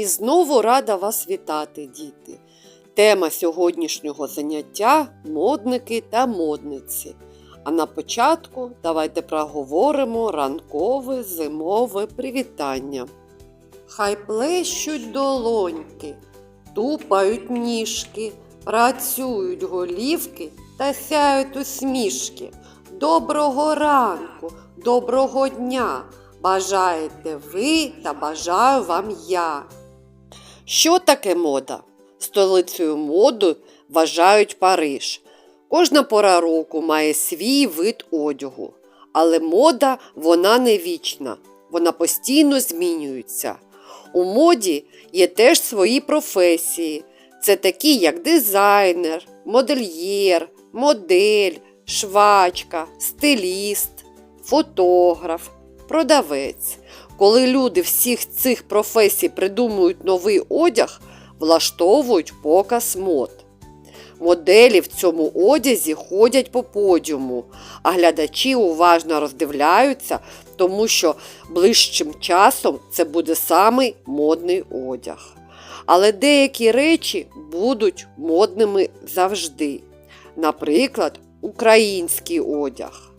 І знову рада вас вітати, діти. Тема сьогоднішнього заняття модники та модниці. А на початку давайте проговоримо ранкове зимове привітання. Хай плещуть долоньки, тупають ніжки, працюють голівки та сяють усмішки. Доброго ранку, доброго дня! Бажаєте ви та бажаю вам я. Що таке мода? Столицею моди вважають Париж. Кожна пора року має свій вид одягу, але мода вона не вічна, вона постійно змінюється. У моді є теж свої професії. Це такі, як дизайнер, модельєр, модель, швачка, стиліст, фотограф, продавець. Коли люди всіх цих професій придумують новий одяг, влаштовують показ мод. Моделі в цьому одязі ходять по подіуму, а глядачі уважно роздивляються, тому що ближчим часом це буде самий модний одяг. Але деякі речі будуть модними завжди. Наприклад, український одяг.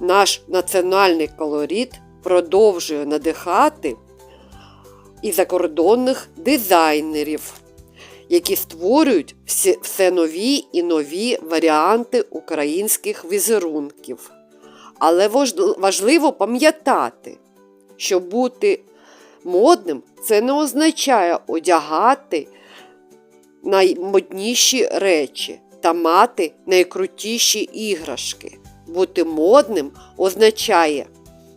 Наш національний колорит продовжує надихати і закордонних дизайнерів, які створюють все нові і нові варіанти українських візерунків. Але важливо пам'ятати, що бути модним це не означає одягати наймодніші речі та мати найкрутіші іграшки. Бути модним означає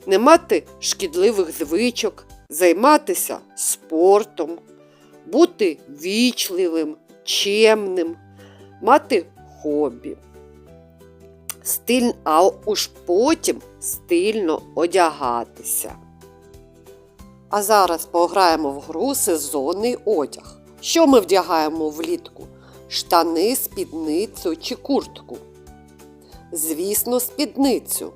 не мати шкідливих звичок, займатися спортом, бути вічливим, чемним, мати хобі. Стиль, а уж потім стильно одягатися. А зараз пограємо в гру сезонний одяг. Що ми вдягаємо влітку? Штани, спідницю чи куртку? Звісно, спідницю.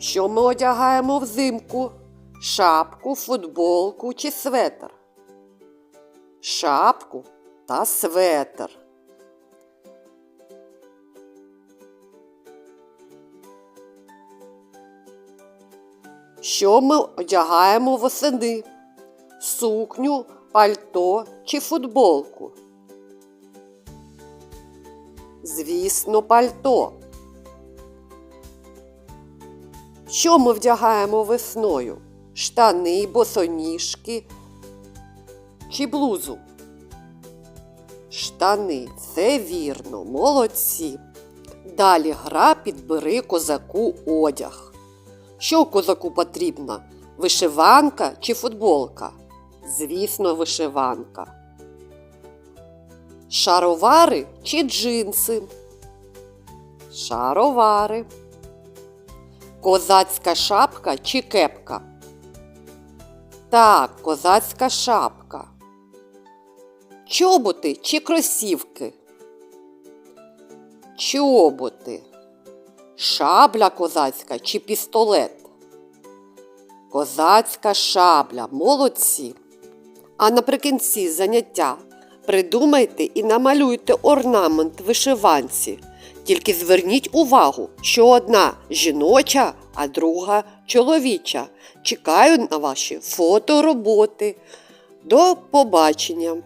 Що ми одягаємо взимку? Шапку, футболку чи светр? Шапку та светр. Що ми одягаємо восени? Сукню, пальто чи футболку? Звісно, пальто. Що ми вдягаємо весною? Штани, босоніжки чи блузу? Штани, це вірно, молодці. Далі гра підбери козаку одяг. Що козаку потрібно? Вишиванка чи футболка? Звісно, вишиванка. Шаровари чи джинси? Шаровари. Козацька шапка чи кепка? Так, козацька шапка. Чоботи чи кросівки? Чоботи. Шабля козацька чи пістолет? Козацька шабля. Молодці. А наприкінці заняття придумайте і намалюйте орнамент вишиванці. Тільки зверніть увагу, що одна жіноча, а друга чоловіча. Чекаю на ваші фотороботи. До побачення!